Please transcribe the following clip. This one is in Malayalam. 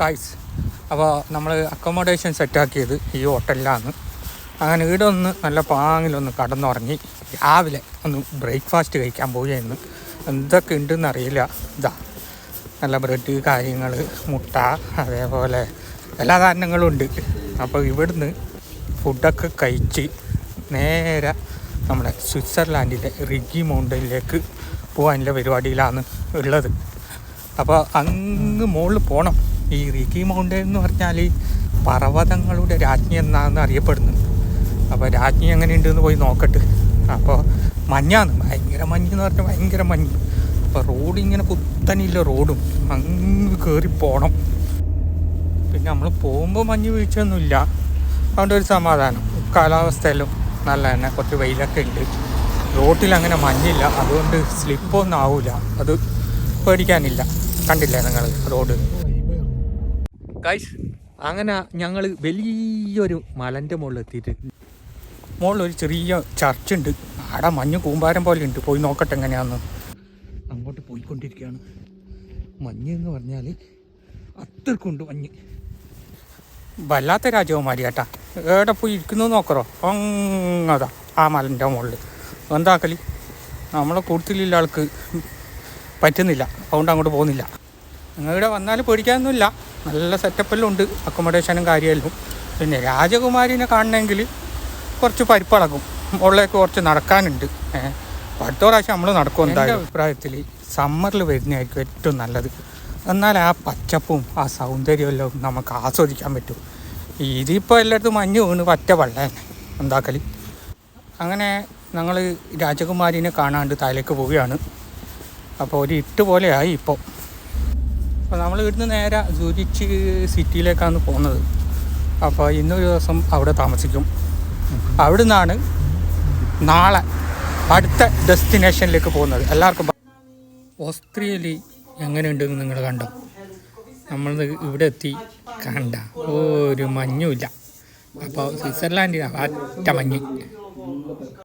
കായ്സ് അപ്പോൾ നമ്മൾ അക്കോമഡേഷൻ സെറ്റാക്കിയത് ഈ ഹോട്ടലിലാണ് അങ്ങനെ ഇവിടെ ഒന്ന് നല്ല പാങ്ങിലൊന്ന് കടന്നുറങ്ങി. രാവിലെ ഒന്ന് ബ്രേക്ക്ഫാസ്റ്റ് കഴിക്കാൻ പോവുകയായിരുന്നു എന്തൊക്കെ ഉണ്ടെന്ന് അറിയില്ല. ഇതാ നല്ല ബ്രെഡ് കാര്യങ്ങൾ മുട്ട അതേപോലെ എല്ലാ ധാന്യങ്ങളും ഉണ്ട്. അപ്പോൾ ഇവിടുന്ന് ഫുഡൊക്കെ കഴിച്ച് നേരെ നമ്മുടെ സ്വിറ്റ്സർലാൻഡിലെ റിഗി മൗണ്ടനിലേക്ക് പോകാനുള്ള പരിപാടിയിലാണ് ഉള്ളത്. അപ്പോൾ അങ്ങ് മുകളിൽ പോകണം ഈ റീക്കി മൗണ്ടൻ എന്ന് പറഞ്ഞാൽ പർവതങ്ങളുടെ രാജ്ഞി എന്നാണ് അറിയപ്പെടുന്നത്. അപ്പോൾ രാജ്ഞി എങ്ങനെയുണ്ടെന്ന് പോയി നോക്കട്ടെ. അപ്പോൾ മഞ്ഞാണ് ഭയങ്കര മഞ്ഞ് എന്ന് പറഞ്ഞാൽ ഭയങ്കര മഞ്ഞ്. അപ്പോൾ റോഡ് ഇങ്ങനെ കുത്തനില്ല റോഡും. അങ്ങ് കയറി പോകണം പിന്നെ നമ്മൾ പോകുമ്പോൾ മഞ്ഞ് വീഴ്ചയൊന്നുമില്ല. അതുകൊണ്ട് ഒരു സമാധാനം. കാലാവസ്ഥയിലും നല്ല തന്നെ. കുറച്ച് വെയിലൊക്കെ ഉണ്ട്. റോട്ടിൽ അങ്ങനെ മഞ്ഞില്ല. അതുകൊണ്ട് സ്ലിപ്പൊന്നും ആവില്ല അത് പേടിക്കാനില്ല. കണ്ടില്ലേ നിങ്ങൾ റോഡ്? ഗൈസ് അങ്ങനെ ഞങ്ങൾ വലിയൊരു മലന്റെ മുകളിൽ എത്തിയിട്ട് മുകളിൽ ഒരു ചെറിയ ചർച്ച് ഉണ്ട് അവിടെ മഞ്ഞ് കൂമ്പാരം പോലെ ഉണ്ട് പോയി നോക്കട്ടെ എങ്ങനെയാന്ന്. അങ്ങോട്ട് പോയിക്കൊണ്ടിരിക്കുകയാണ്. മഞ്ഞ് എന്ന് പറഞ്ഞാൽ അത്രക്കുണ്ട് മഞ്ഞ്. വല്ലാത്ത രാജകുമാരി ഏട്ടാ എവിടെ പോയി ഇരിക്കുന്നു നോക്കറോ? അങ്ങതാ ആ മലന്റെ മുകളിൽ എന്താക്കലി നമ്മളെ കൂടുതലുള്ള ആൾക്ക് പറ്റുന്നില്ല. അതുകൊണ്ട് അങ്ങോട്ട് പോകുന്നില്ല. നിങ്ങളിവിടെ വന്നാൽ പേടിക്കാനൊന്നുമില്ല. നല്ല സെറ്റപ്പെല്ലാം ഉണ്ട് അക്കോമഡേഷനും കാര്യമെല്ലാം. പിന്നെ രാജകുമാരിനെ കാണണമെങ്കിൽ കുറച്ച് പരിപ്പളക്കും മുകളിലേക്ക് കുറച്ച് നടക്കാനുണ്ട്. ഏഹ് അടുത്ത പ്രാവശ്യം നമ്മൾ നടക്കും എന്തായാലും. അഭിപ്രായത്തിൽ സമ്മറിൽ വരുന്നതായിരിക്കും ഏറ്റവും നല്ലത്. എന്നാൽ ആ പച്ചപ്പും ആ സൗന്ദര്യമെല്ലാം നമുക്ക് ആസ്വദിക്കാൻ പറ്റും. ഇതിപ്പോൾ എല്ലായിടത്തും മഞ്ഞ് വീണ് പറ്റ വെള്ളം തന്നെ എന്താക്കൽ അങ്ങനെ ഞങ്ങൾ രാജകുമാരിനെ കാണാണ്ട് താഴേക്ക് പോവുകയാണ്. അപ്പോൾ ഒരു ഇട്ട് പോലെയായി ഇപ്പോൾ അപ്പോൾ നമ്മൾ ഇവിടുന്ന് നേരെ സൂരിച്ച് സിറ്റിയിലേക്കാണ് പോകുന്നത്. അപ്പോൾ ഇന്നൊരു ദിവസം അവിടെ താമസിക്കും. അവിടെ നിന്നാണ് നാളെ അടുത്ത ഡെസ്റ്റിനേഷനിലേക്ക് പോകുന്നത്. എല്ലാവർക്കും ഓസ്ട്രേലി എങ്ങനെയുണ്ടെന്ന് നിങ്ങൾ കണ്ടോ? നമ്മൾ ഇവിടെ എത്തി കണ്ട ഒരു മഞ്ഞുമില്ല. അപ്പോൾ സ്വിറ്റ്സർലാൻഡിനാണ് അറ്റ മഞ്ഞ്.